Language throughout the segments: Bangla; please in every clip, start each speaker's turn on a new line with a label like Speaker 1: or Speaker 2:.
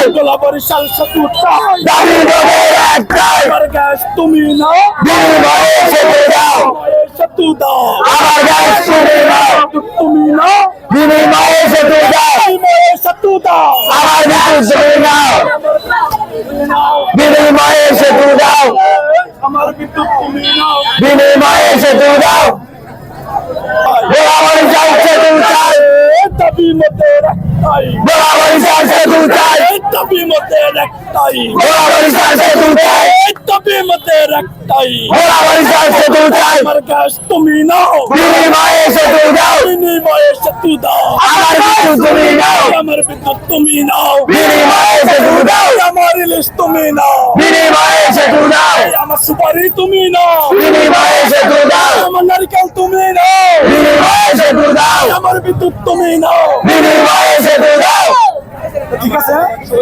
Speaker 1: বরিশাল সেতু চাই
Speaker 2: দাবি মোদের একটাই
Speaker 1: আমার গ্যাস তুমি না
Speaker 2: বিনিময়ে সেতু দাও
Speaker 1: সেতু দাও
Speaker 2: আমার গ্যাস তুমি দাও
Speaker 1: তুমি না
Speaker 2: বিনিময়ে সেতু দাও
Speaker 1: বিনিময়ে সেতু দাও
Speaker 2: আমার গ্যাস তুমি দাও বিনিময়ে সেতু দাও
Speaker 1: আমার বিদ্যুৎ তুমি নাও।
Speaker 2: বিনিময়ে সেতু দাও বরাবর চাল সেতু চাই
Speaker 1: দাবি মতে একটাই
Speaker 2: বরাবর চাল সেতু চাই
Speaker 1: দাবি মতে একটাই একটাই আমার গ্যাস তুমি নাও
Speaker 2: বিনিময়ে সেতু দাও আমার বিদ্যুৎ তুমি
Speaker 1: নাও আমার ইলিশ তুমি নাও সুপারি তুমি নারকেল তুমি আমার বিদ্যুৎ তুমি নাও
Speaker 2: বিনিময়ে সেতু দাও
Speaker 1: ঠিক আছে সবাই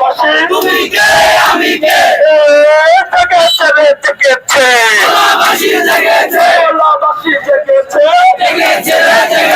Speaker 1: বলাবাসী তুমি কে? আমি কে? জেগেছে রে জেগেছে। জেগেছে। জেগেছে
Speaker 3: জেগেছে।